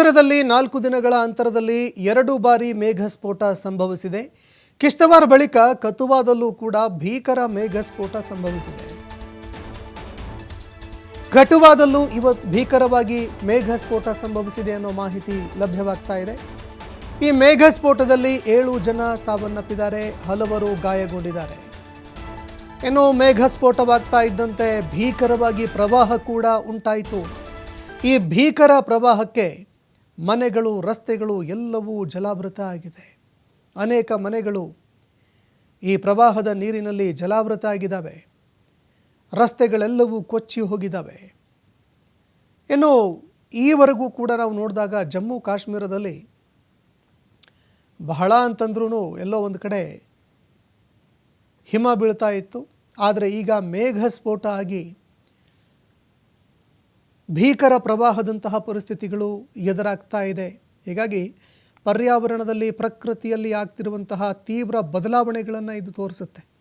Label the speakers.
Speaker 1: ನಗರದಲ್ಲಿ ನಾಲ್ಕು ದಿನಗಳ ಅಂತರದಲ್ಲಿ ಎರಡು ಬಾರಿ ಮೇಘ ಸ್ಫೋಟ ಸಂಭವಿಸಿದೆ. ಕಿಶ್ತವಾರ್ ಬಳಿಕ ಕತುವಾದಲ್ಲೂ ಕೂಡ ಭೀಕರ ಮೇಘ ಸ್ಫೋಟ ಸಂಭವಿಸಿದೆ. ಕಟುವಾದಲ್ಲೂ ಇವತ್ತು ಭೀಕರವಾಗಿ ಮೇಘ ಸ್ಫೋಟ ಸಂಭವಿಸಿದೆ ಅನ್ನೋ ಮಾಹಿತಿ ಲಭ್ಯವಾಗ್ತಾ ಇದೆ. ಈ ಮೇಘ ಸ್ಫೋಟದಲ್ಲಿ ಏಳು ಜನ ಸಾವನ್ನಪ್ಪಿದ್ದಾರೆ, ಹಲವರು ಗಾಯಗೊಂಡಿದ್ದಾರೆ. ಇನ್ನು ಮೇಘ ಸ್ಫೋಟವಾಗ್ತಾ ಇದ್ದಂತೆ ಭೀಕರವಾಗಿ ಪ್ರವಾಹ ಕೂಡ ಉಂಟಾಯಿತು. ಈ ಭೀಕರ ಪ್ರವಾಹಕ್ಕೆ ಮನೆಗಳು, ರಸ್ತೆಗಳು ಎಲ್ಲವೂ ಜಲಾವೃತ ಆಗಿದೆ. ಅನೇಕ ಮನೆಗಳು ಈ ಪ್ರವಾಹದ ನೀರಿನಲ್ಲಿ ಜಲಾವೃತ ಆಗಿದ್ದಾವೆ. ರಸ್ತೆಗಳೆಲ್ಲವೂ ಕೊಚ್ಚಿ ಹೋಗಿದ್ದಾವೆ. ಇನ್ನು ಈವರೆಗೂ ಕೂಡ ನಾವು ನೋಡಿದಾಗ ಜಮ್ಮು ಕಾಶ್ಮೀರದಲ್ಲಿ ಬಹಳ ಅಂತಂದ್ರೂ ಎಲ್ಲೋ ಒಂದು ಕಡೆ ಹಿಮ ಬೀಳ್ತಾ ಇತ್ತು. ಆದರೆ ಈಗ ಮೇಘ ಸ್ಫೋಟ ಆಗಿ ಭೀಕರ ಪ್ರವಾಹದಂತಹ ಪರಿಸ್ಥಿತಿಗಳು ಎದುರಾಗ್ತಾ ಇದೆ. ಹೀಗಾಗಿ ಪರ್ಯಾವರಣದಲ್ಲಿ ಪ್ರಕೃತಿಯಲ್ಲಿ ಆಗ್ತಿರುವಂತಹ ತೀವ್ರ ಬದಲಾವಣೆಗಳನ್ನು ಇದು ತೋರಿಸುತ್ತೆ.